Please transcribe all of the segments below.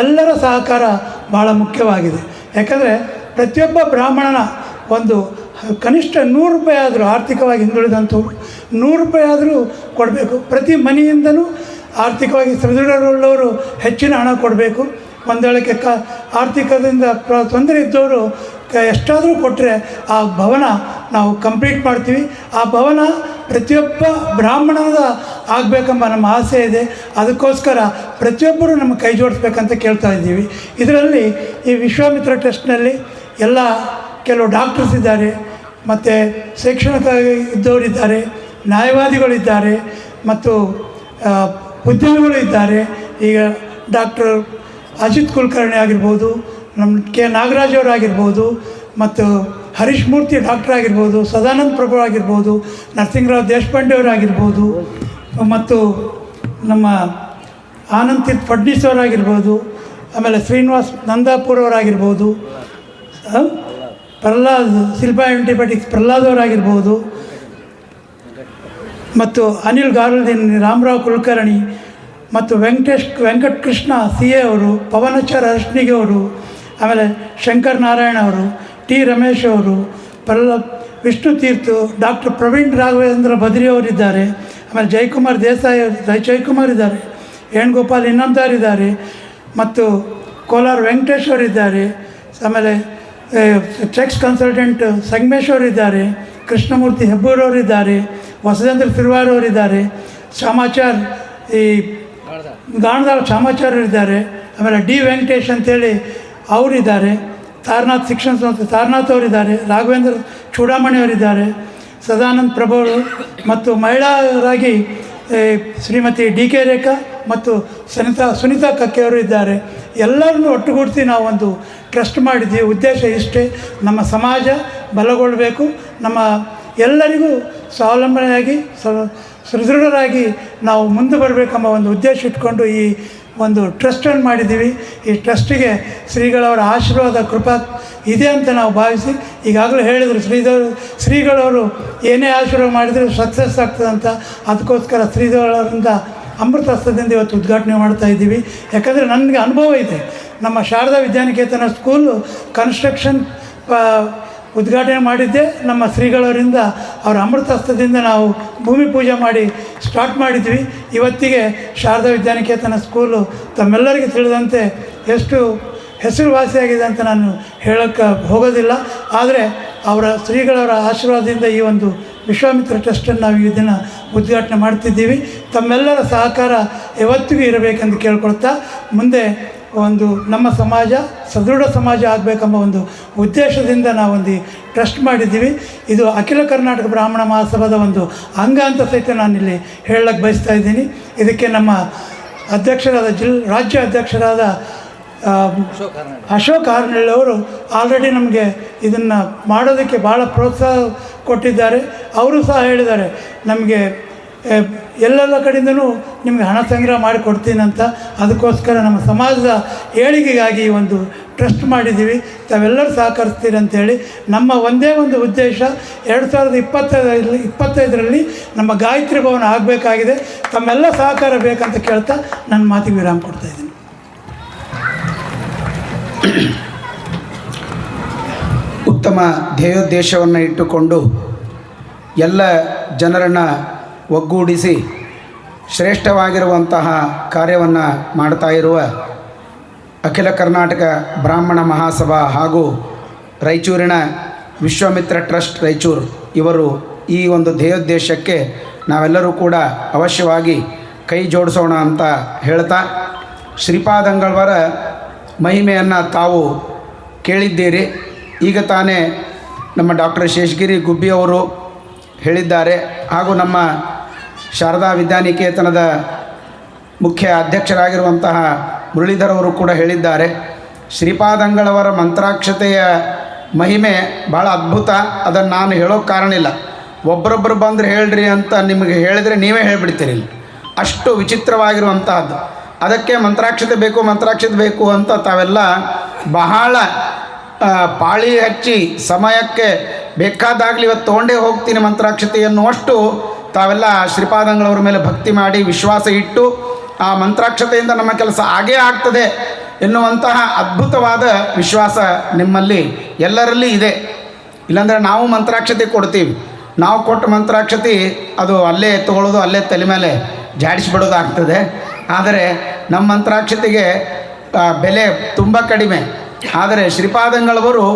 ಎಲ್ಲರ ಸಹಕಾರ ಭಾಳ ಮುಖ್ಯವಾಗಿದೆ. ಯಾಕಂದರೆ ಪ್ರತಿಯೊಬ್ಬ ಬ್ರಾಹ್ಮಣನ ಒಂದು ಕನಿಷ್ಠ ನೂರು ರೂಪಾಯಿ ಆದರೂ ಆರ್ಥಿಕವಾಗಿ ಹಿಂದುಳಿದಂಥವ್ರು ನೂರು ರೂಪಾಯಿ ಆದರೂ ಕೊಡಬೇಕು. ಪ್ರತಿ ಮನೆಯಿಂದನೂ ಆರ್ಥಿಕವಾಗಿ ಸದೃಢರುಳ್ಳವರು ಹೆಚ್ಚಿನ ಹಣ ಕೊಡಬೇಕು. ಒಂದೇಳಕ್ಕೆ ಕ ಆರ್ಥಿಕದಿಂದ ಪ್ರ ತೊಂದರೆ ಇದ್ದವರು ಎಷ್ಟಾದರೂ ಕೊಟ್ಟರೆ ಆ ಭವನ ನಾವು ಕಂಪ್ಲೀಟ್ ಮಾಡ್ತೀವಿ. ಆ ಭವನ ಪ್ರತಿಯೊಬ್ಬ ಬ್ರಾಹ್ಮಣದ ಆಗಬೇಕೆಂಬ ನಮ್ಮ ಆಸೆ ಇದೆ. ಅದಕ್ಕೋಸ್ಕರ ಪ್ರತಿಯೊಬ್ಬರು ನಮ್ಮ ಕೈ ಜೋಡಿಸ್ಬೇಕಂತ ಕೇಳ್ತಾ ಇದ್ದೀವಿ. ಇದರಲ್ಲಿ ಈ ವಿಶ್ವಾಮಿತ್ರ ಟ್ರಸ್ಟ್ನಲ್ಲಿ ಎಲ್ಲ ಕೆಲವು ಡಾಕ್ಟರ್ಸ್ ಇದ್ದಾರೆ, ಮತ್ತು ಶೈಕ್ಷಣಿಕ ಇದ್ದವರಿದ್ದಾರೆ ನ್ಯಾಯವಾದಿಗಳಿದ್ದಾರೆ ಮತ್ತು ಉದ್ಯಮಿಗಳು ಇದ್ದಾರೆ. ಈಗ ಡಾಕ್ಟರ್ ಅಜಿತ್ ಕುಲಕರ್ಣಿ ಆಗಿರ್ಬೋದು, ನಮ್ಮ ಕೆ ನಾಗರಾಜ್ ಅವರಾಗಿರ್ಬೋದು, ಮತ್ತು ಹರೀಶ್ ಮೂರ್ತಿ ಡಾಕ್ಟರ್ ಆಗಿರ್ಬೋದು, ಸದಾನಂದ ಪ್ರಭು ಆಗಿರ್ಬೋದು ನರಸಿಂಗರಾವ್ ದೇಶಪಾಂಡೆ ಅವರಾಗಿರ್ಬೋದು ಮತ್ತು ನಮ್ಮ ಆನಂದ್ ತೀರ್ಥ ಫಡ್ನೀಸ್ ಅವರಾಗಿರ್ಬೋದು ಆಮೇಲೆ ಶ್ರೀನಿವಾಸ್ ನಂದಾಪುರ್ ಅವರಾಗಿರ್ಬೋದು ಪ್ರಹ್ಲಾದ್ ಶಿಲ್ಪಾ ಆ್ಯಂಟಿಬಯೋಟಿಕ್ಸ್ ಪ್ರಹ್ಲಾದ್ ಅವರಾಗಿರ್ಬೋದು ಮತ್ತು ಅನಿಲ್ ಗಾರುಲ್ದೀನ್, ರಾಮರಾವ್ ಕುಲಕರ್ಣಿ, ಮತ್ತು ವೆಂಕಟೇಶ್, ವೆಂಕಟಕೃಷ್ಣ ಸಿ ಎ ಅವರು ಪವನಚರ ಅರ್ಶನಿಗೆ ಅವರು, ಆಮೇಲೆ ಶಂಕರ್ ನಾರಾಯಣ ಅವರು ಟಿ ರಮೇಶ್ ಅವರು ಪ್ರಹ್ಲ ವಿಷ್ಣು ತೀರ್ಥ, ಡಾಕ್ಟರ್ ಪ್ರವೀಣ್ ರಾಘವೇಂದ್ರ ಬದ್ರಿ ಅವರಿದ್ದಾರೆ, ಆಮೇಲೆ ಜಯಕುಮಾರ್ ದೇಸಾಯಿ ಅವರು ಜಯ ಜಯಕುಮಾರ್ ಇದ್ದಾರೆ, ವೇಣುಗೋಪಾಲ್ ಇನ್ನೊಂದಾರ್ ಇದ್ದಾರೆ, ಮತ್ತು ಕೋಲಾರ ವೆಂಕಟೇಶ್ವರ್ ಇದ್ದಾರೆ, ಆಮೇಲೆ ಚೆಕ್ಸ್ ಕನ್ಸಲ್ಟೆಂಟ್ ಸಂಗಮೇಶ್ವರ್ ಇದ್ದಾರೆ, ಕೃಷ್ಣಮೂರ್ತಿ ಹೆಬ್ಬೂರವರಿದ್ದಾರೆ ವಸದೇಂದ್ರ ತಿರುವಾರ್ ಅವರಿದ್ದಾರೆ ಶ್ಯಾಮಾಚಾರ್ ಈ ಗಾಣದಾಳ್ ಶ್ಯಾಮಾಚಾರ್ಯರಿದ್ದಾರೆ ಆಮೇಲೆ ಡಿ ವೆಂಕಟೇಶ್ ಅಂತೇಳಿ ಅವರಿದ್ದಾರೆ ತಾರನಾಥ್ ಶಿಕ್ಷಣ ಸಂಸ್ಥೆ ತಾರನಾಥ್ ಅವರಿದ್ದಾರೆ, ರಾಘವೇಂದ್ರ ಚೂಡಾಮಣಿ ಅವರಿದ್ದಾರೆ, ಸದಾನಂದ್ ಪ್ರಭು ಅವರು ಮತ್ತು ಮಹಿಳಾರಾಗಿ ಶ್ರೀಮತಿ ಡಿ ಕೆ ರೇಖಾ ಮತ್ತು ಸುನಿತಾ, ಸುನೀತಾ ಕಕ್ಕೆ ಅವರು ಇದ್ದಾರೆ. ಎಲ್ಲರನ್ನೂ ಒಟ್ಟುಗೂಡಿಸಿ ನಾವೊಂದು ಟ್ರಸ್ಟ್ ಮಾಡಿದ್ದೀವಿ. ಉದ್ದೇಶ ಇಷ್ಟೇ, ನಮ್ಮ ಸಮಾಜ ಬಲಗೊಳ್ಳಬೇಕು ನಮ್ಮ ಎಲ್ಲರಿಗೂ ಸ್ವಾವಲಂಬನೆಯಾಗಿ, ಸ- ಸುದೃಢರಾಗಿ ನಾವು ಮುಂದೆ ಬರಬೇಕೆಂಬ ಒಂದು ಉದ್ದೇಶ ಇಟ್ಕೊಂಡು ಈ ಒಂದು ಟ್ರಸ್ಟನ್ನು ಮಾಡಿದ್ದೀವಿ. ಈ ಟ್ರಸ್ಟಿಗೆ ಶ್ರೀಗಳವರ ಆಶೀರ್ವಾದ, ಕೃಪಾ ಇದೆ ಅಂತ ನಾವು ಭಾವಿಸಿ ಈಗಾಗಲೇ ಹೇಳಿದರು. ಶ್ರೀದೇವರು ಶ್ರೀಗಳವರು ಏನೇ ಆಶೀರ್ವಾದ ಮಾಡಿದರೂ ಸಕ್ಸಸ್ ಆಗ್ತದೆ ಅಂತ. ಅದಕ್ಕೋಸ್ಕರ ಅಮೃತ ಹಸ್ತದಿಂದ ಇವತ್ತು ಉದ್ಘಾಟನೆ ಮಾಡ್ತಾ ಇದ್ದೀವಿ. ಯಾಕಂದರೆ ನನಗೆ ಅನುಭವ ಇದೆ. ನಮ್ಮ ಶಾರದಾ ವಿದ್ಯಾನಿಕೇತನ ಸ್ಕೂಲು ಕನ್ಸ್ಟ್ರಕ್ಷನ್ ಉದ್ಘಾಟನೆ ಮಾಡಿದ್ದೆ. ನಮ್ಮ ಶ್ರೀಗಳವರಿಂದ ಅವರ ಅಮೃತ ಹಸ್ತದಿಂದ ನಾವು ಭೂಮಿ ಪೂಜೆ ಮಾಡಿ ಸ್ಟಾರ್ಟ್ ಮಾಡಿದ್ವಿ. ಇವತ್ತಿಗೆ ಶಾರದಾ ವಿದ್ಯಾನಿಕೇತನ ಸ್ಕೂಲು ತಮ್ಮೆಲ್ಲರಿಗೆ ತಿಳಿದಂತೆ ಎಷ್ಟು ಹೆಸರುವಾಸಿಯಾಗಿದೆ ಅಂತ ನಾನು ಹೇಳೋಕ್ಕೆ ಹೋಗೋದಿಲ್ಲ. ಆದರೆ ಅವರ ಶ್ರೀಗಳವರ ಆಶೀರ್ವಾದದಿಂದ ಈ ಒಂದು ವಿಶ್ವಾಮಿತ್ರ ಟ್ರಸ್ಟನ್ನು ನಾವು ಈ ದಿನ ಉದ್ಘಾಟನೆ ಮಾಡ್ತಿದ್ದೀವಿ. ತಮ್ಮೆಲ್ಲರ ಸಹಕಾರ ಯಾವತ್ತಿಗೂ ಇರಬೇಕೆಂದು ಕೇಳ್ಕೊಳ್ತಾ ಮುಂದೆ ಒಂದು ನಮ್ಮ ಸಮಾಜ ಸದೃಢ ಸಮಾಜ ಆಗಬೇಕೆಂಬ ಒಂದು ಉದ್ದೇಶದಿಂದ ನಾವೊಂದು ಟ್ರಸ್ಟ್ ಮಾಡಿದ್ದೀವಿ. ಇದು ಅಖಿಲ ಕರ್ನಾಟಕ ಬ್ರಾಹ್ಮಣ ಮಹಾಸಭಾದ ಒಂದು ಅಂಗ ಅಂತ ಸಹಿತ ನಾನಿಲ್ಲಿ ಹೇಳಕ್ಕೆ ಬಯಸ್ತಾ ಇದ್ದೀನಿ. ಇದಕ್ಕೆ ನಮ್ಮ ಅಧ್ಯಕ್ಷರಾದ ಜಿಲ್ ರಾಜ್ಯ ಅಧ್ಯಕ್ಷರಾದ ಅಶೋಕ್ ಹಾರ್ನಳ್ಳಿ ಅವರು ಆಲ್ರೆಡಿ ನಮಗೆ ಇದನ್ನು ಮಾಡೋದಕ್ಕೆ ಭಾಳ ಪ್ರೋತ್ಸಾಹ ಕೊಟ್ಟಿದ್ದಾರೆ. ಅವರು ಸಹ ಹೇಳಿದ್ದಾರೆ ನಮಗೆ ಎಲ್ಲೆಲ್ಲ ಕಡೆಯಿಂದನೂ ನಿಮಗೆ ಹಣ ಸಂಗ್ರಹ ಮಾಡಿ ಕೊಡ್ತೀನಿ ಅಂತ ಅದಕ್ಕೋಸ್ಕರ ನಮ್ಮ ಸಮಾಜದ ಏಳಿಗೆಗಾಗಿ ಒಂದು ಟ್ರಸ್ಟ್ ಮಾಡಿದ್ದೀವಿ. ತಾವೆಲ್ಲರೂ ಸಹಕರಿಸ್ತೀರಿ ಅಂತೇಳಿ ನಮ್ಮ ಒಂದೇ ಒಂದು ಉದ್ದೇಶ ಎರಡು ಸಾವಿರದ ಇಪ್ಪತ್ತೈದರಲ್ಲಿ ಇಪ್ಪತ್ತೈದರಲ್ಲಿ ನಮ್ಮ ಗಾಯತ್ರಿ ಭವನ ಆಗಬೇಕಾಗಿದೆ. ತಮ್ಮೆಲ್ಲ ಸಹಕಾರ ಬೇಕಂತ ಕೇಳ್ತಾ ನನ್ನ ಮಾತಿಗೆ ವಿರಾಮ ಕೊಡ್ತಾ ಇದ್ದೀನಿ. ಉತ್ತಮ ಧ್ಯೇಯೋದ್ದೇಶವನ್ನು ಇಟ್ಟುಕೊಂಡು ಎಲ್ಲ ಜನರನ್ನು ಒಗ್ಗೂಡಿಸಿ ಶ್ರೇಷ್ಠವಾಗಿರುವಂತಹ ಕಾರ್ಯವನ್ನು ಮಾಡ್ತಾ ಇರುವ ಅಖಿಲ ಕರ್ನಾಟಕ ಬ್ರಾಹ್ಮಣ ಮಹಾಸಭಾ ಹಾಗೂ ರಾಯಚೂರಿನ ವಿಶ್ವಮಿತ್ರ ಟ್ರಸ್ಟ್ ರಾಯಚೂರು ಇವರು ಈ ಒಂದು ಧ್ಯೇಯೋದ್ದೇಶಕ್ಕೆ ನಾವೆಲ್ಲರೂ ಕೂಡ ಅವಶ್ಯವಾಗಿ ಕೈ ಜೋಡಿಸೋಣ ಅಂತ ಹೇಳ್ತಾ ಶ್ರೀಪಾದಂಗಳವರ ಮಹಿಮೆಯನ್ನು ತಾವು ಕೇಳಿದ್ದೀರಿ. ಈಗ ತಾನೇ ನಮ್ಮ ಡಾಕ್ಟರ್ ಶೇಷಗಿರಿ ಗುಬ್ಬಿ ಅವರು ಹೇಳಿದ್ದಾರೆ ಹಾಗೂ ನಮ್ಮ ಶಾರದಾ ವಿದ್ಯಾನಿಕೇತನದ ಮುಖ್ಯ ಅಧ್ಯಕ್ಷರಾಗಿರುವಂತಹ ಮುರಳೀಧರವರು ಕೂಡ ಹೇಳಿದ್ದಾರೆ. ಶ್ರೀಪಾದಂಗಳವರ ಮಂತ್ರಾಕ್ಷತೆಯ ಮಹಿಮೆ ಭಾಳ ಅದ್ಭುತ. ಅದನ್ನು ನಾನು ಹೇಳೋಕ್ಕೆ ಕಾರಣ ಇಲ್ಲ. ಒಬ್ಬರೊಬ್ಬರು ಬಂದರೆ ಹೇಳ್ರಿ ಅಂತ ನಿಮಗೆ ಹೇಳಿದರೆ ನೀವೇ ಹೇಳಿಬಿಡ್ತೀರಿ ಅಷ್ಟು ವಿಚಿತ್ರವಾಗಿರುವಂತಹದ್ದು. ಅದಕ್ಕೆ ಮಂತ್ರಾಕ್ಷತೆ ಬೇಕು ಮಂತ್ರಾಕ್ಷತೆ ಬೇಕು ಅಂತ ತಾವೆಲ್ಲ ಬಹಳ ಪಾಳಿ ಹಚ್ಚಿ ಸಮಯಕ್ಕೆ ಬೇಕಾದಾಗಲಿ ಇವತ್ತು ತೊಗೊಂಡೇ ಹೋಗ್ತೀನಿ ಮಂತ್ರಾಕ್ಷತೆ ಎನ್ನುವಷ್ಟು ತಾವೆಲ್ಲ ಶ್ರೀಪಾದಂಗಳವರ ಮೇಲೆ ಭಕ್ತಿ ಮಾಡಿ ವಿಶ್ವಾಸ ಇಟ್ಟು ಆ ಮಂತ್ರಾಕ್ಷತೆಯಿಂದ ನಮ್ಮ ಕೆಲಸ ಆಗೇ ಆಗ್ತದೆ ಎನ್ನುವಂತಹ ಅದ್ಭುತವಾದ ವಿಶ್ವಾಸ ನಿಮ್ಮಲ್ಲಿ ಎಲ್ಲರಲ್ಲಿ ಇದೆ. ಇಲ್ಲಾಂದರೆ ನಾವು ಮಂತ್ರಾಕ್ಷತೆ ಕೊಡ್ತೀವಿ. ನಾವು ಕೊಟ್ಟ ಮಂತ್ರಾಕ್ಷತೆ ಅದು ಅಲ್ಲೇ ತಗೊಳ್ಳೋದು, ಅಲ್ಲೇ ತಲೆ ಮೇಲೆ ಜಾಡಿಸಿಬಿಡೋದಾಗ್ತದೆ ಆದರೆ ನಮ್ಮ ಮಂತ್ರಾಕ್ಷತೆಗೆ ಬೆಲೆ ತುಂಬ ಕಡಿಮೆ. ಆದರೆ ಶ್ರೀಪಾದಂಗಳವರು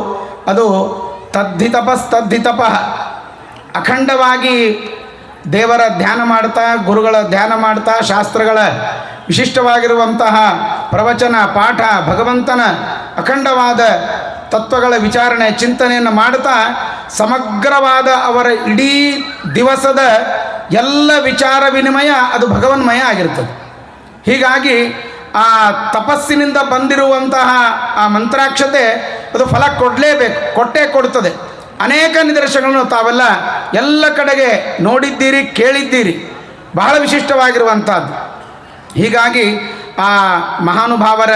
ಅದು ತದ್ಧಿತಪಸ್ತದ್ಧಿತಪ ಅಖಂಡವಾಗಿ ದೇವರ ಧ್ಯಾನ ಮಾಡ್ತಾ, ಗುರುಗಳ ಧ್ಯಾನ ಮಾಡ್ತಾ, ಶಾಸ್ತ್ರಗಳ ವಿಶಿಷ್ಟವಾಗಿರುವಂತಹ ಪ್ರವಚನ, ಪಾಠ, ಭಗವಂತನ ಅಖಂಡವಾದ ತತ್ವಗಳ ವಿಚಾರಣೆ, ಚಿಂತನೆಯನ್ನು ಮಾಡ್ತಾ, ಸಮಗ್ರವಾದ ಅವರ ಇಡೀ ದಿವಸದ ಎಲ್ಲ ವಿಚಾರ ವಿನಿಮಯ ಅದು ಭಗವನ್ಮಯ ಆಗಿರ್ತದೆ. ಹೀಗಾಗಿ ಆ ತಪಸ್ಸಿನಿಂದ ಬಂದಿರುವಂತಹ ಆ ಮಂತ್ರಾಕ್ಷತೆ ಅದು ಫಲ ಕೊಡಲೇಬೇಕು, ಕೊಟ್ಟೇ ಕೊಡುತ್ತದೆ ಅನೇಕ ನಿದರ್ಶನಗಳನ್ನು ತಾವೆಲ್ಲ ಎಲ್ಲ ಕಡೆಗೆ ನೋಡಿದ್ದೀರಿ, ಕೇಳಿದ್ದೀರಿ. ಬಹಳ ವಿಶಿಷ್ಟವಾಗಿರುವಂಥದ್ದು. ಹೀಗಾಗಿ ಆ ಮಹಾನುಭಾವರ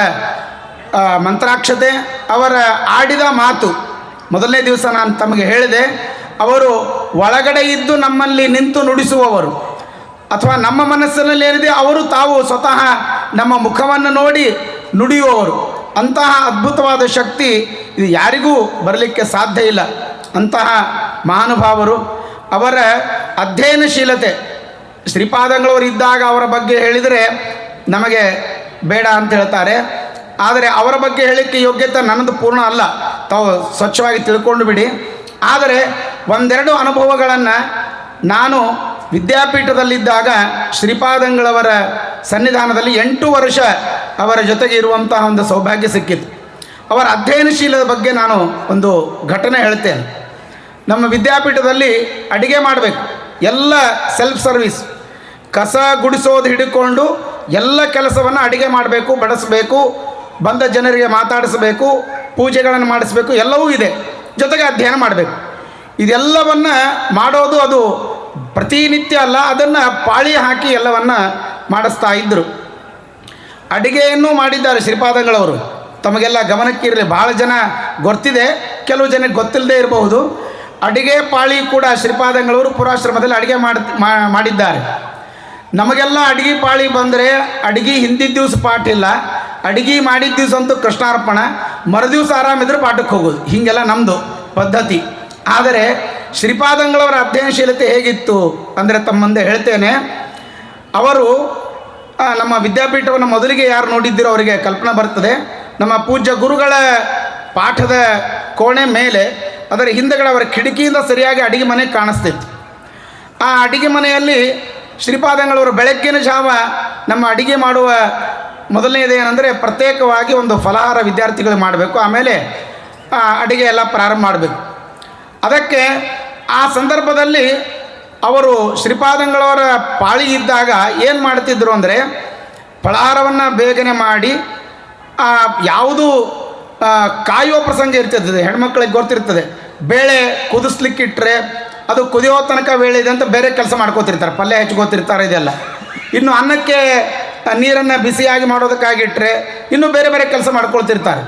ಮಂತ್ರಾಕ್ಷತೆ, ಅವರ ಆಡಿದ ಮಾತು, ಮೊದಲನೇ ದಿವಸ ನಾನು ತಮಗೆ ಹೇಳಿದೆ, ಅವರು ಒಳಗಡೆ ಇದ್ದು ನಮ್ಮಲ್ಲಿ ನಿಂತು ನುಡಿಸುವವರು. ಅಥವಾ ನಮ್ಮ ಮನಸ್ಸಿನಲ್ಲಿ ಏನಿದೆ, ಅವರು ತಾವು ಸ್ವತಃ ನಮ್ಮ ಮುಖವನ್ನು ನೋಡಿ ನುಡಿಯುವವರು. ಅಂತಹ ಅದ್ಭುತವಾದ ಶಕ್ತಿ ಇದು ಯಾರಿಗೂ ಬರಲಿಕ್ಕೆ ಸಾಧ್ಯ ಇಲ್ಲ. ಅಂತಹ ಮಹಾನುಭಾವರು ಅವರ ಅಧ್ಯಯನಶೀಲತೆ, ಶ್ರೀಪಾದಂಗಳವರು ಇದ್ದಾಗ ಅವರ ಬಗ್ಗೆ ಹೇಳಿದರೆ ನಮಗೆ ಬೇಡ ಅಂತ ಹೇಳ್ತಾರೆ. ಆದರೆ ಅವರ ಬಗ್ಗೆ ಹೇಳಲಿಕ್ಕೆ ಯೋಗ್ಯತೆ ನನ್ನದು ಪೂರ್ಣ ಅಲ್ಲ. ತಾವು ಸ್ವಚ್ಛವಾಗಿ ತಿಳ್ಕೊಂಡು ಬಿಡಿ. ಆದರೆ ಒಂದೆರಡು ಅನುಭವಗಳನ್ನು ನಾನು ವಿದ್ಯಾಪೀಠದಲ್ಲಿದ್ದಾಗ ಶ್ರೀಪಾದಂಗಳವರ ಸನ್ನಿಧಾನದಲ್ಲಿ ಎಂಟು ವರ್ಷ ಅವರ ಜೊತೆಗೆ ಇರುವಂತಹ ಒಂದು ಸೌಭಾಗ್ಯ ಸಿಕ್ಕಿತ್ತು. ಅವರ ಅಧ್ಯಯನಶೀಲದ ಬಗ್ಗೆ ನಾನು ಒಂದು ಘಟನೆ ಹೇಳ್ತೇನೆ. ನಮ್ಮ ವಿದ್ಯಾಪೀಠದಲ್ಲಿ ಅಡುಗೆ ಮಾಡಬೇಕು. ಎಲ್ಲ ಸೆಲ್ಫ್ ಸರ್ವಿಸ್ ಕಸ ಗುಡಿಸೋದು ಹಿಡ್ಕೊಂಡು ಎಲ್ಲ ಕೆಲಸವನ್ನು ಅಡುಗೆ ಮಾಡಬೇಕು, ಬಡಿಸಬೇಕು, ಬಂದ ಜನರಿಗೆ ಮಾತಾಡಿಸಬೇಕು, ಪೂಜೆಗಳನ್ನು ಮಾಡಿಸಬೇಕು, ಎಲ್ಲವೂ ಇದೆ. ಜೊತೆಗೆ ಅಧ್ಯಯನ ಮಾಡಬೇಕು. ಇದೆಲ್ಲವನ್ನು ಮಾಡೋದು ಅದು ಪ್ರತಿನಿತ್ಯ ಅಲ್ಲ, ಅದನ್ನು ಪಾಳಿ ಹಾಕಿ ಎಲ್ಲವನ್ನು ಮಾಡಿಸ್ತಾ ಇದ್ದರು ಅಡುಗೆಯನ್ನು ಮಾಡಿದ್ದಾರೆ ಶ್ರೀಪಾದಂಗಳವರು. ತಮಗೆಲ್ಲ ಗಮನಕ್ಕಿರಲಿ ಭಾಳ ಜನ ಗೊತ್ತಿದೆ, ಕೆಲವು ಜನಕ್ಕೆ ಗೊತ್ತಿಲ್ಲದೆ ಇರಬಹುದು. ಅಡಿಗೆ ಪಾಳಿ ಕೂಡ ಶ್ರೀಪಾದಂಗಳವರು ಪುರಾಶ್ರಮದಲ್ಲಿ ಅಡಿಗೆ ಮಾಡಿದ್ದಾರೆ. ನಮಗೆಲ್ಲ ಅಡಿಗೆ ಪಾಳಿ ಬಂದರೆ ಅಡಿಗೆ ಹಿಂದಿನ ದಿವಸ ಪಾಠ ಇಲ್ಲ. ಅಡಿಗೆ ಮಾಡಿದ ದಿವಸ ಅಂತೂ ಕೃಷ್ಣಾರ್ಪಣ, ಮರುದಿವಸ ಆರಾಮಿದ್ರೆ ಪಾಠಕ್ಕೆ ಹೋಗೋದು. ಹೀಗೆಲ್ಲ ನಮ್ಮದು ಪದ್ಧತಿ. ಆದರೆ ಶ್ರೀಪಾದಂಗಳವರ ಅಧ್ಯಯನಶೀಲತೆ ಹೇಗಿತ್ತು ಅಂದರೆ ತಮ್ಮಂದೆ ಮುಂದೆ ಹೇಳ್ತೇನೆ. ಅವರು ನಮ್ಮ ವಿದ್ಯಾಪೀಠವನ್ನು ಮೊದಲಿಗೆ ಯಾರು ನೋಡಿದ್ದೀರೋ ಅವರಿಗೆ ಕಲ್ಪನೆ ಬರ್ತದೆ. ನಮ್ಮ ಪೂಜ್ಯ ಗುರುಗಳ ಪಾಠದ ಕೋಣೆ ಮೇಲೆ ಅದರ ಹಿಂದೆಗಡೆ ಅವರ ಕಿಟಕಿಯಿಂದ ಸರಿಯಾಗಿ ಅಡಿಗೆ ಮನೆ ಕಾಣಿಸ್ತಿತ್ತು. ಆ ಅಡಿಗೆ ಮನೆಯಲ್ಲಿ ಶ್ರೀಪಾದಂಗಳವರು ಬೆಳಗ್ಗಿನ ಜಾವ ನಮ್ಮ ಅಡಿಗೆ ಮಾಡುವ ಮೊದಲನೇದೇನೆಂದರೆ ಪ್ರತ್ಯೇಕವಾಗಿ ಒಂದು ಫಲಹಾರ ವಿದ್ಯಾರ್ಥಿಗಳು ಮಾಡಬೇಕು. ಆಮೇಲೆ ಆ, ಅಡಿಗೆ ಎಲ್ಲ ಪ್ರಾರಂಭ ಮಾಡಬೇಕು. ಅದಕ್ಕೆ ಆ ಸಂದರ್ಭದಲ್ಲಿ ಅವರು ಶ್ರೀಪಾದಂಗಳವರ ಪಾಳಿ ಇದ್ದಾಗ ಏನು ಮಾಡ್ತಿದ್ರು ಅಂದರೆ ಫಲಹಾರವನ್ನು ಬೇಗನೆ ಮಾಡಿ ಯಾವುದು ಕಾಯೋ ಪ್ರಸಂಗ ಇರ್ತದೆ, ಹೆಣ್ಮಕ್ಳಿಗೆ ಗೊತ್ತಿರ್ತದೆ. ಬೇಳೆ ಕುದಿಸ್ಲಿಕ್ಕಿಟ್ರೆ ಅದು ಕುದಿಯೋ ತನಕ ವೇಳೆ ಇದೆ ಅಂತ ಬೇರೆ ಕೆಲಸ ಮಾಡ್ಕೋತಿರ್ತಾರೆ, ಪಲ್ಯ ಹೆಚ್ಚಿಕೋತಿರ್ತಾರೆ ಇದೆಲ್ಲ. ಇನ್ನು ಅನ್ನಕ್ಕೆ ನೀರನ್ನು ಬಿಸಿಯಾಗಿ ಮಾಡೋದಕ್ಕಾಗಿಟ್ಟರೆ ಇನ್ನೂ ಬೇರೆ ಬೇರೆ ಕೆಲಸ ಮಾಡ್ಕೊಳ್ತಿರ್ತಾರೆ.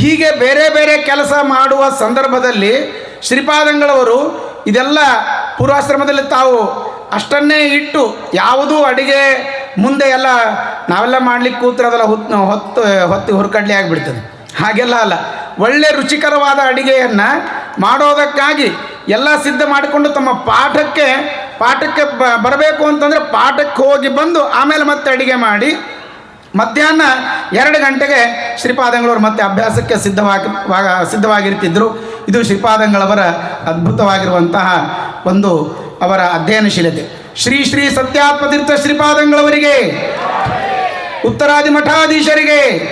ಹೀಗೆ ಬೇರೆ ಬೇರೆ ಕೆಲಸ ಮಾಡುವ ಸಂದರ್ಭದಲ್ಲಿ ಶ್ರೀಪಾದಂಗಳವರು ಇದೆಲ್ಲ ಪೂರ್ವಾಶ್ರಮದಲ್ಲಿ ತಾವು ಅಷ್ಟನ್ನೇ ಇಟ್ಟು ಯಾವುದೂ ಅಡಿಗೆ ಮುಂದೆ ಎಲ್ಲ ನಾವೆಲ್ಲ ಮಾಡ್ಲಿಕ್ಕೆ ಕೂತ್ರೆ ಅದೆಲ್ಲ ಹೊತ್ತು ಹೊತ್ತು ಹೊತ್ತು ಹುರ್ಕಡ್ಲಿ ಆಗಿಬಿಡ್ತದೆ. ಹಾಗೆಲ್ಲ ಅಲ್ಲ. ಒಳ್ಳೆ ರುಚಿಕರವಾದ ಅಡಿಗೆಯನ್ನು ಮಾಡೋದಕ್ಕಾಗಿ ಎಲ್ಲ ಸಿದ್ಧ ಮಾಡಿಕೊಂಡು ತಮ್ಮ ಪಾಠಕ್ಕೆ ಪಾಠಕ್ಕೆ ಬರಬೇಕು ಅಂತಂದರೆ ಪಾಠಕ್ಕೆ ಹೋಗಿ ಬಂದು ಆಮೇಲೆ ಮತ್ತೆ ಅಡಿಗೆ ಮಾಡಿ ಮಧ್ಯಾಹ್ನ ಎರಡು ಗಂಟೆಗೆ ಶ್ರೀಪಾದಂಗಳವರು ಮತ್ತೆ ಅಭ್ಯಾಸಕ್ಕೆ ಸಿದ್ಧವಾಗಿ ಸಿದ್ಧವಾಗಿರ್ತಿದ್ದರು ಇದು ಶ್ರೀಪಾದಂಗಳವರ ಅದ್ಭುತವಾಗಿರುವಂತಹ ಒಂದು ಅವರ ಅಧ್ಯಯನಶೀಲತೆ ಶ್ರೀ ಶ್ರೀ ಸತ್ಯಾತ್ಮತೀರ್ಥ ಶ್ರೀಪಾದಂಗಳವರಿಗೆ ಉತ್ತರಾದಿ ಮಠಾಧೀಶರಿಗೆ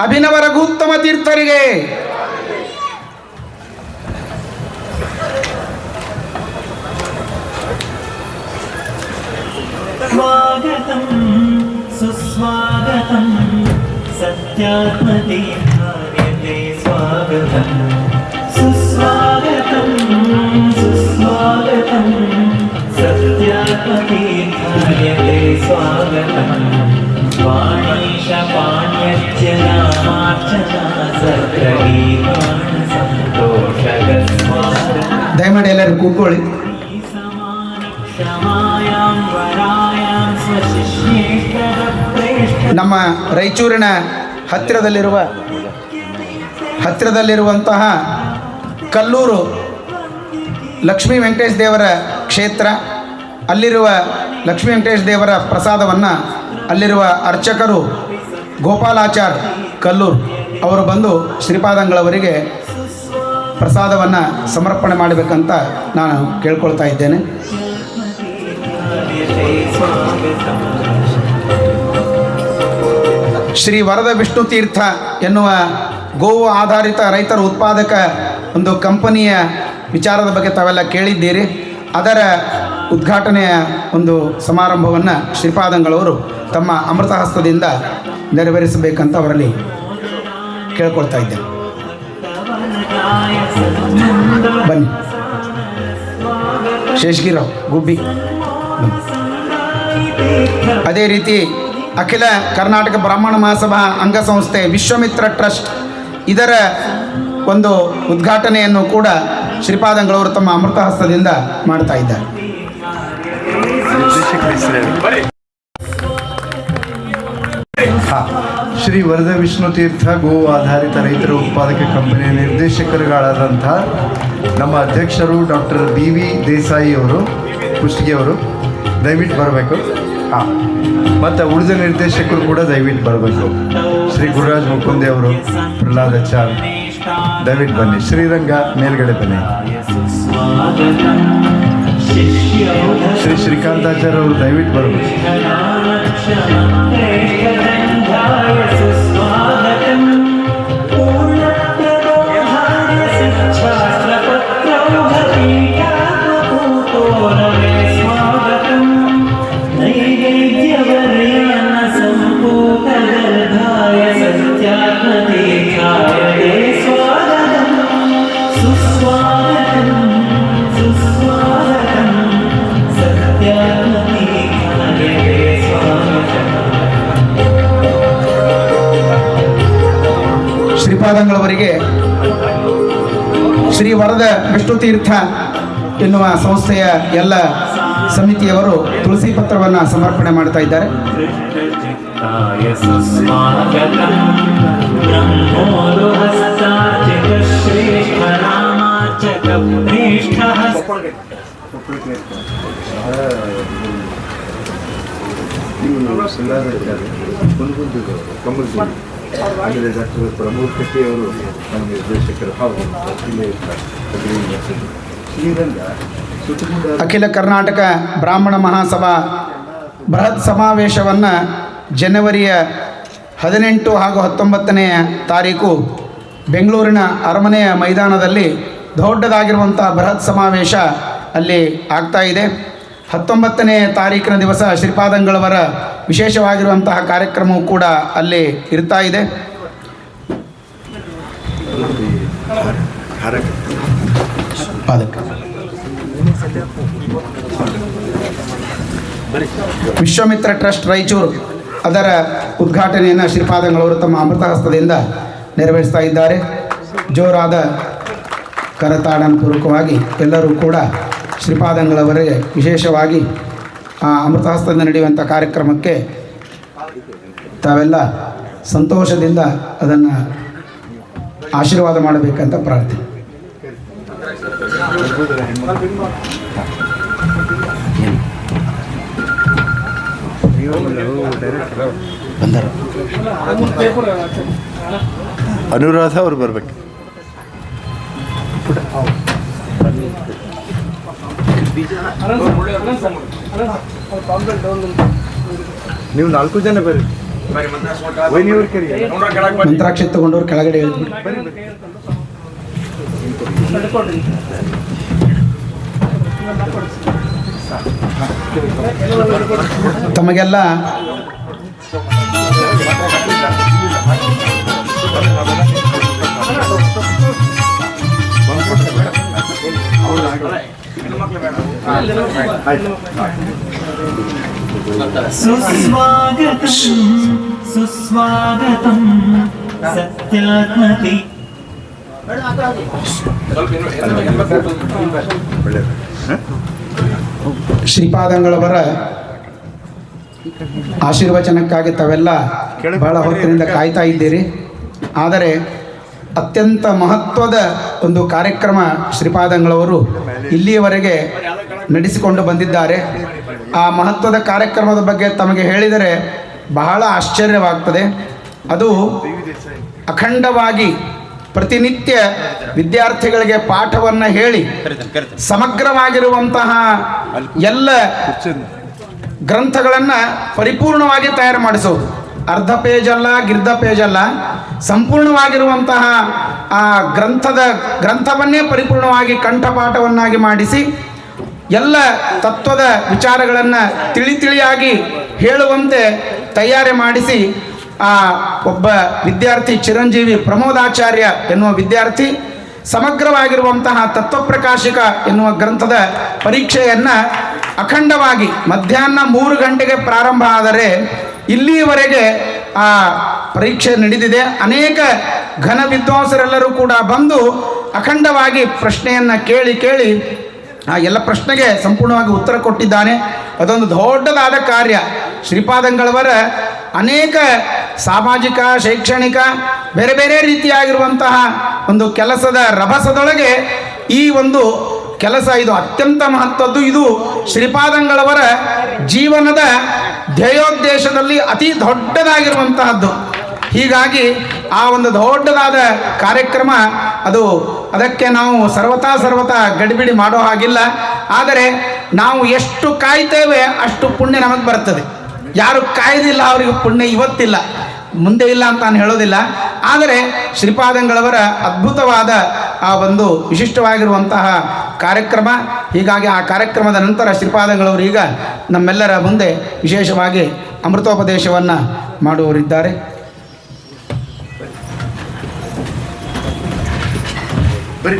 ಅಭಿನವ ರಘುತ್ತಮ ತೀರ್ಥರಿಗೆ स्वागतं सुस्वागतं सत्यात्मतीर्थार्यते स्वागतं सुस्वागतं ದಯಮಾಡಿ ಎಲ್ಲರೂ ಕೂತ್ಕೊಳ್ಳಿ. ನಮ್ಮ ರಾಯಚೂರಿನ ಹತ್ತಿರದಲ್ಲಿರುವ, ಹತ್ತಿರದಲ್ಲಿರುವಂತಹ ಕಲ್ಲೂರು ಲಕ್ಷ್ಮೀ ವೆಂಕಟೇಶ್ ದೇವರ ಕ್ಷೇತ್ರ, ಅಲ್ಲಿರುವ ಲಕ್ಷ್ಮೀ ವೆಂಕಟೇಶ್ ದೇವರ ಪ್ರಸಾದವನ್ನು ಅಲ್ಲಿರುವ ಅರ್ಚಕರು ಗೋಪಾಲಾಚಾರ್ ಕಲ್ಲೂರು. ಅವರು ಬಂದು ಶ್ರೀಪಾದಂಗಳವರಿಗೆ ಪ್ರಸಾದವನ್ನು ಸಮರ್ಪಣೆ ಮಾಡಬೇಕಂತ ನಾನು ಕೇಳ್ಕೊಳ್ತಾ ಇದ್ದೇನೆ. ಶ್ರೀ ವರದ ವಿಷ್ಣು ತೀರ್ಥ ಎನ್ನುವ ಗೋವು ಆಧಾರಿತ ರೈತರ ಉತ್ಪಾದಕ ಒಂದು ಕಂಪನಿಯ ವಿಚಾರದ ಬಗ್ಗೆ ತಾವೆಲ್ಲ ಕೇಳಿದ್ದೀರಿ. ಅದರ ಉದ್ಘಾಟನೆಯ ಒಂದು ಸಮಾರಂಭವನ್ನು ಶ್ರೀಪಾದಂಗಳವರು ತಮ್ಮ ಅಮೃತ ಹಸ್ತದಿಂದ ನೆರವೇರಿಸಬೇಕಂತ ಅವರಲ್ಲಿ ಕೇಳ್ಕೊಳ್ತಾ ಇದ್ದೆ. ಬನ್ನಿ. ಶೇಷಗಿರಾವ್ ಗುಬ್ಬಿ. ಅದೇ ರೀತಿ ಅಖಿಲ ಕರ್ನಾಟಕ ಬ್ರಾಹ್ಮಣ ಮಹಾಸಭಾ ಅಂಗಸಂಸ್ಥೆ ವಿಶ್ವಮಿತ್ರ ಟ್ರಸ್ಟ್ ಇದರ ಒಂದು ಉದ್ಘಾಟನೆಯನ್ನು ಕೂಡ ಶ್ರೀಪಾದಂಗಳವರು ತಮ್ಮ ಅಮೃತ ಹಸ್ತದಿಂದ ಮಾಡ್ತಾ ಇದ್ದಾರೆ. ಶ್ರೀ ವರದ ವಿಷ್ಣು ತೀರ್ಥ ಗೋ ಆಧಾರಿತ ರೈತರ ಉತ್ಪಾದಕ ಕಂಪನಿಯ ನಿರ್ದೇಶಕರುಗಳಾದಂಥ ನಮ್ಮ ಅಧ್ಯಕ್ಷರು ಡಾಕ್ಟರ್ ಬಿ ವಿ ದೇಸಾಯಿ ಅವರು ಕುಷ್ಟಗಿಯವರು ದಯವಿಟ್ಟು ಬರಬೇಕು. ಹಾಂ ಮತ್ತು ಉಳಿದ ನಿರ್ದೇಶಕರು ಕೂಡ ದಯವಿಟ್ಟು ಬರಬೇಕು. ಶ್ರೀ ಗುರುರಾಜ್ ಮುಕುಂದೆ ಅವರು, ಪ್ರಹ್ಲಾದ್ ಚಾರ್, ದಯವಿಟ್ಟು ಬನ್ನಿ. ಶ್ರೀರಂಗ ಮೇಲ್ಗಡೆ ಬನ್ನಿ. ಶ್ರೀ ಶ್ರೀಕಾಂತಾಚಾರ್ಯ ಅವರು ದಯವಿಟ್ಟು ಬರಬೇಕು. ವಿಷ್ಣುತೀರ್ಥ ಎನ್ನುವ ಸಂಸ್ಥೆಯ ಎಲ್ಲ ಸಮಿತಿಯವರು ತುಳಸಿ ಪತ್ರವನ್ನು ಸಮರ್ಪಣೆ ಮಾಡ್ತಾ ಇದ್ದಾರೆ. ಕಮಲ್ ಆಮೇಲೆ ಡಾಕ್ಟರ್ ಪ್ರಮೋದ್ ಕಟ್ಟಿಯವರು ನಮ್ಮ ನಿರ್ದೇಶಕರು ಅಖಿಲ ಕರ್ನಾಟಕ ಬ್ರಾಹ್ಮಣ ಮಹಾಸಭಾ ಬೃಹತ್ ಸಮಾವೇಶವನ್ನು ಜನವರಿಯ ಹದಿನೆಂಟು ಹಾಗೂ ಹತ್ತೊಂಬತ್ತನೆಯ ತಾರೀಕು ಬೆಂಗಳೂರಿನ ಅರಮನೆಯ ಮೈದಾನದಲ್ಲಿ ದೊಡ್ಡದಾಗಿರುವಂಥ ಬೃಹತ್ ಸಮಾವೇಶ ಅಲ್ಲಿ ಆಗ್ತಾ ಇದೆ. ಹತ್ತೊಂಬತ್ತನೇ ತಾರೀಕಿನ ದಿವಸ ಶ್ರೀಪಾದಂಗಳವರ ವಿಶೇಷವಾಗಿರುವಂತಹ ಕಾರ್ಯಕ್ರಮವು ಕೂಡ ಅಲ್ಲಿ ಇರ್ತಾ ಇದೆ. ವಿಶ್ವಮಿತ್ರ ಟ್ರಸ್ಟ್ ರಾಯಚೂರು ಅದರ ಉದ್ಘಾಟನೆಯನ್ನು ಶ್ರೀಪಾದಂಗಳವರು ತಮ್ಮ ಅಮೃತ ಹಸ್ತದಿಂದ ನೆರವೇರಿಸ್ತಾ ಇದ್ದಾರೆ. ಜೋರಾದ ಕರತಾಡನ ಪೂರ್ವಕವಾಗಿ ಎಲ್ಲರೂ ಕೂಡ ಶ್ರೀಪಾದಂಗಳವರಿಗೆ ವಿಶೇಷವಾಗಿ ಆ ಅಮೃತ ಹಸ್ತದಿಂದ ನಡೆಯುವಂಥ ಕಾರ್ಯಕ್ರಮಕ್ಕೆ ತಾವೆಲ್ಲ ಸಂತೋಷದಿಂದ ಅದನ್ನು ಆಶೀರ್ವಾದ ಮಾಡಬೇಕಂತ ಪ್ರಾರ್ಥನೆ. ಅನುರಾಧ ಅವ್ರು ಬರ್ಬೇಕು. ನೀವು ನಾಲ್ಕು ಜನ ಬರ್ರಿ. ಮಂತ್ರಾಕ್ಷಿ ತಗೊಂಡವ್ರು ಕೆಳಗಡೆ ತಮಗೆಲ್ಲ ಸುಸ್ವಾಗತಂ ಸುಸ್ವಾಗತಂ ಸತ್ಯಾತ್ಮತಿ ಶ್ರೀಪಾದಂಗಳವರ ಆಶೀರ್ವಚನಕ್ಕಾಗಿ ತಾವೆಲ್ಲ ಬಹಳ ಹೊತ್ತಿನಿಂದ ಕಾಯ್ತಾ ಇದ್ದೀರಿ. ಆದರೆ ಅತ್ಯಂತ ಮಹತ್ವದ ಒಂದು ಕಾರ್ಯಕ್ರಮ ಶ್ರೀಪಾದಂಗಳವರು ಇಲ್ಲಿಯವರೆಗೆ ನಡೆಸಿಕೊಂಡು ಬಂದಿದ್ದಾರೆ. ಆ ಮಹತ್ವದ ಕಾರ್ಯಕ್ರಮದ ಬಗ್ಗೆ ತಮಗೆ ಹೇಳಿದರೆ ಬಹಳ ಆಶ್ಚರ್ಯವಾಗ್ತದೆ. ಅದು ಅಖಂಡವಾಗಿ ಪ್ರತಿನಿತ್ಯ ವಿದ್ಯಾರ್ಥಿಗಳಿಗೆ ಪಾಠವನ್ನು ಹೇಳಿ ಸಮಗ್ರವಾಗಿರುವಂತಹ ಎಲ್ಲ ಗ್ರಂಥಗಳನ್ನು ಪರಿಪೂರ್ಣವಾಗಿ ತಯಾರು ಮಾಡಿಸೋದು. ಅರ್ಧ ಪೇಜಲ್ಲ, ಗಿರ್ಧ ಪೇಜ್ ಅಲ್ಲ ಸಂಪೂರ್ಣವಾಗಿರುವಂತಹ ಆ ಗ್ರಂಥದ ಗ್ರಂಥವನ್ನೇ ಪರಿಪೂರ್ಣವಾಗಿ ಕಂಠಪಾಠವನ್ನಾಗಿ ಮಾಡಿಸಿ ಎಲ್ಲ ತತ್ವದ ವಿಚಾರಗಳನ್ನು ತಿಳಿ ತಿಳಿಯಾಗಿ ಹೇಳುವಂತೆ ತಯಾರಿ ಮಾಡಿಸಿ ಆ ಒಬ್ಬ ವಿದ್ಯಾರ್ಥಿ ಚಿರಂಜೀವಿ ಪ್ರಮೋದಾಚಾರ್ಯ ಎನ್ನುವ ವಿದ್ಯಾರ್ಥಿ, ಸಮಗ್ರವಾಗಿರುವಂತಹ ತತ್ವಪ್ರಕಾಶಿಕ ಎನ್ನುವ ಗ್ರಂಥದ ಪರೀಕ್ಷೆಯನ್ನು ಅಖಂಡವಾಗಿ ಮಧ್ಯಾಹ್ನ ಮೂರು ಗಂಟೆಗೆ ಪ್ರಾರಂಭ ಆದರೆ ಇಲ್ಲಿಯವರೆಗೆ ಆ ಪರೀಕ್ಷೆ ನಡೆದಿದೆ ಅನೇಕ ಘನ ವಿದ್ವಾಂಸರೆಲ್ಲರೂ ಕೂಡ ಬಂದು ಅಖಂಡವಾಗಿ ಪ್ರಶ್ನೆಯನ್ನು ಕೇಳಿ ಕೇಳಿ ಆ ಎಲ್ಲ ಪ್ರಶ್ನೆಗೆ ಸಂಪೂರ್ಣವಾಗಿ ಉತ್ತರ ಕೊಟ್ಟಿದ್ದಾನೆ. ಅದೊಂದು ದೊಡ್ಡದಾದ ಕಾರ್ಯ. ಶ್ರೀಪಾದಂಗಳವರ ಅನೇಕ ಸಾಮಾಜಿಕ, ಶೈಕ್ಷಣಿಕ, ಬೇರೆ ಬೇರೆ ರೀತಿಯಾಗಿರುವಂತಹ ಒಂದು ಕೆಲಸದ ರಭಸದೊಳಗೆ ಈ ಒಂದು ಕೆಲಸ ಇದು ಅತ್ಯಂತ ಮಹತ್ವದ್ದು. ಇದು ಶ್ರೀಪಾದಂಗಳವರ ಜೀವನದ ಧ್ಯೇಯೋದ್ದೇಶದಲ್ಲಿ ಅತಿ ದೊಡ್ಡದಾಗಿರುವಂತಹದ್ದು. ಹೀಗಾಗಿ ಆ ಒಂದು ದೊಡ್ಡದಾದ ಕಾರ್ಯಕ್ರಮ ಅದು ಅದಕ್ಕೆ ನಾವು ಸರ್ವತಾ ಸರ್ವತಾ ಗಡಿಬಿಡಿ ಮಾಡೋ ಹಾಗಿಲ್ಲ. ಆದರೆ ನಾವು ಎಷ್ಟು ಕಾಯ್ತೇವೆ ಅಷ್ಟು ಪುಣ್ಯ ನಮಗೆ ಬರ್ತದೆ. ಯಾರು ಕಾಯ್ದಿಲ್ಲ ಅವರಿಗೆ ಪುಣ್ಯ ಇವತ್ತಿಲ್ಲ. ಮುಂದೆ ಇಲ್ಲ ಅಂತ ನಾನು ಹೇಳೋದಿಲ್ಲ. ಆದರೆ ಶ್ರೀಪಾದಂಗಳವರ ಅದ್ಭುತವಾದ ಆ ಒಂದು ವಿಶಿಷ್ಟವಾಗಿರುವಂತಹ ಕಾರ್ಯಕ್ರಮ. ಹೀಗಾಗಿ ಆ ಕಾರ್ಯಕ್ರಮದ ನಂತರ ಶ್ರೀಪಾದಗಳವರು ಈಗ ನಮ್ಮೆಲ್ಲರ ಮುಂದೆ ವಿಶೇಷವಾಗಿ ಅಮೃತೋಪದೇಶವನ್ನು ಮಾಡುವವರಿದ್ದಾರೆ. ಬರೀ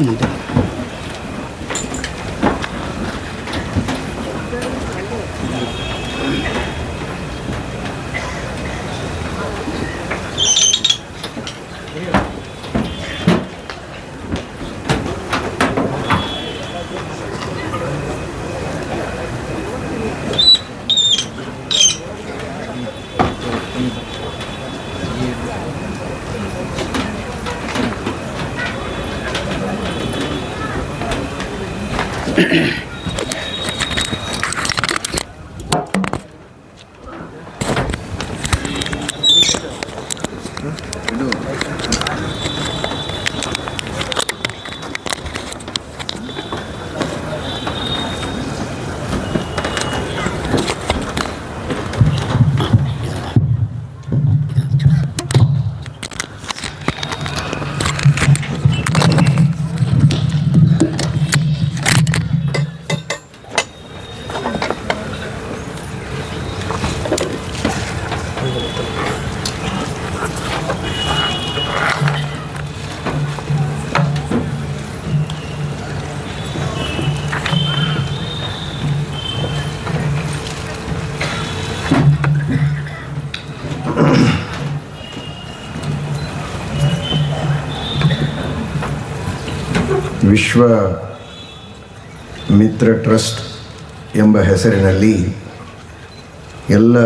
嗯对 ವಿಶ್ವ ಮಿತ್ರ ಟ್ರಸ್ಟ್ ಎಂಬ ಹೆಸರಿನಲ್ಲಿ ಎಲ್ಲ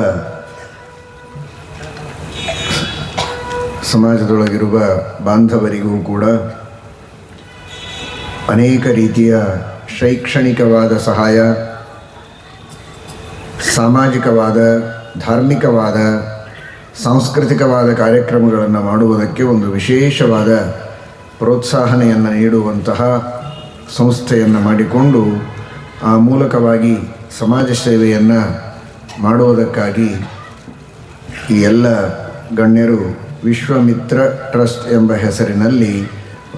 ಸಮಾಜದೊಳಗಿರುವ ಬಾಂಧವರಿಗೂ ಕೂಡ ಅನೇಕ ರೀತಿಯ ಶೈಕ್ಷಣಿಕವಾದ ಸಹಾಯ, ಸಾಮಾಜಿಕವಾದ, ಧಾರ್ಮಿಕವಾದ, ಸಾಂಸ್ಕೃತಿಕವಾದ ಕಾರ್ಯಕ್ರಮಗಳನ್ನು ಮಾಡುವುದಕ್ಕೆ ಒಂದು ವಿಶೇಷವಾದ ಪ್ರೋತ್ಸಾಹನೆಯನ್ನು ನೀಡುವಂತಹ ಸಂಸ್ಥೆಯನ್ನು ಮಾಡಿಕೊಂಡು ಆ ಮೂಲಕವಾಗಿ ಸಮಾಜ ಸೇವೆಯನ್ನು ಮಾಡುವುದಕ್ಕಾಗಿ ಈ ಎಲ್ಲ ಗಣ್ಯರು ವಿಶ್ವಮಿತ್ರ ಟ್ರಸ್ಟ್ ಎಂಬ ಹೆಸರಿನಲ್ಲಿ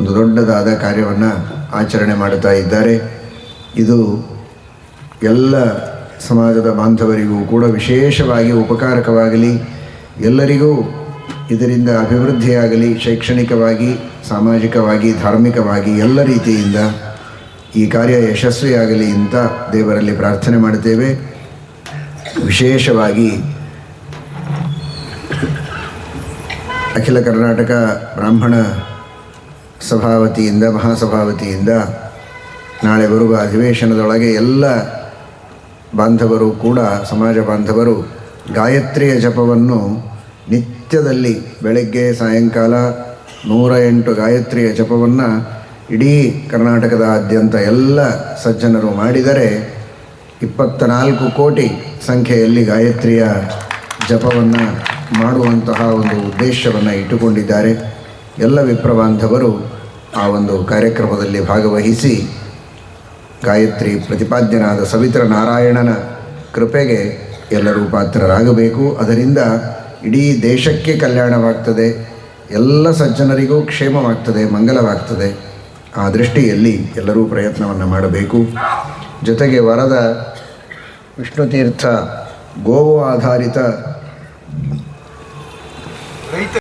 ಒಂದು ದೊಡ್ಡದಾದ ಕಾರ್ಯವನ್ನು ಆಚರಣೆ ಮಾಡುತ್ತಾ ಇದ್ದಾರೆ. ಇದು ಎಲ್ಲ ಸಮಾಜದ ಬಾಂಧವರಿಗೂ ಕೂಡ ವಿಶೇಷವಾಗಿ ಉಪಕಾರಕವಾಗಲಿ. ಎಲ್ಲರಿಗೂ ಇದರಿಂದ ಅಭಿವೃದ್ಧಿಯಾಗಲಿ, ಶೈಕ್ಷಣಿಕವಾಗಿ, ಸಾಮಾಜಿಕವಾಗಿ, ಧಾರ್ಮಿಕವಾಗಿ ಎಲ್ಲ ರೀತಿಯಿಂದ ಈ ಕಾರ್ಯ ಯಶಸ್ವಿಯಾಗಲಿ ಅಂತ ದೇವರಲ್ಲಿ ಪ್ರಾರ್ಥನೆ ಮಾಡುತ್ತೇವೆ. ವಿಶೇಷವಾಗಿ ಅಖಿಲ ಕರ್ನಾಟಕ ಬ್ರಾಹ್ಮಣ ಸಭಾವತಿಯಿಂದ, ಮಹಾಸಭಾವತಿಯಿಂದ ನಾಳೆ ಬರುವ ಅಧಿವೇಶನದೊಳಗೆ ಎಲ್ಲ ಬಾಂಧವರು ಕೂಡ, ಸಮಾಜ ಬಾಂಧವರು, ಗಾಯತ್ರಿಯ ಜಪವನ್ನು ನಿತ್ಯದಲ್ಲಿ ಬೆಳಗ್ಗೆ ಸಾಯಂಕಾಲ ನೂರ ಎಂಟು ಗಾಯತ್ರಿಯ ಜಪವನ್ನು ಇಡೀ ಕರ್ನಾಟಕದಾದ್ಯಂತ ಎಲ್ಲ ಸಜ್ಜನರು ಮಾಡಿದರೆ ಇಪ್ಪತ್ತ ನಾಲ್ಕು ಕೋಟಿ ಸಂಖ್ಯೆಯಲ್ಲಿ ಗಾಯತ್ರಿಯ ಜಪವನ್ನು ಮಾಡುವಂತಹ ಒಂದು ಉದ್ದೇಶವನ್ನು ಇಟ್ಟುಕೊಂಡಿದ್ದಾರೆ. ಎಲ್ಲ ವಿಪ್ರ ಬಾಂಧವರು ಆ ಒಂದು ಕಾರ್ಯಕ್ರಮದಲ್ಲಿ ಭಾಗವಹಿಸಿ ಗಾಯತ್ರಿ ಪ್ರತಿಪಾದ್ಯನಾದ ಸವಿತ್ರ ನಾರಾಯಣನ ಕೃಪೆಗೆ ಎಲ್ಲರೂ ಪಾತ್ರರಾಗಬೇಕು. ಅದರಿಂದ ಇಡೀ ದೇಶಕ್ಕೆ ಕಲ್ಯಾಣವಾಗ್ತದೆ, ಎಲ್ಲ ಸಜ್ಜನರಿಗೂ ಕ್ಷೇಮವಾಗ್ತದೆ, ಮಂಗಲವಾಗ್ತದೆ. ಆ ದೃಷ್ಟಿಯಲ್ಲಿ ಎಲ್ಲರೂ ಪ್ರಯತ್ನವನ್ನು ಮಾಡಬೇಕು. ಜೊತೆಗೆ ವರದ ವಿಷ್ಣುತೀರ್ಥ ಗೋವು ಆಧಾರಿತ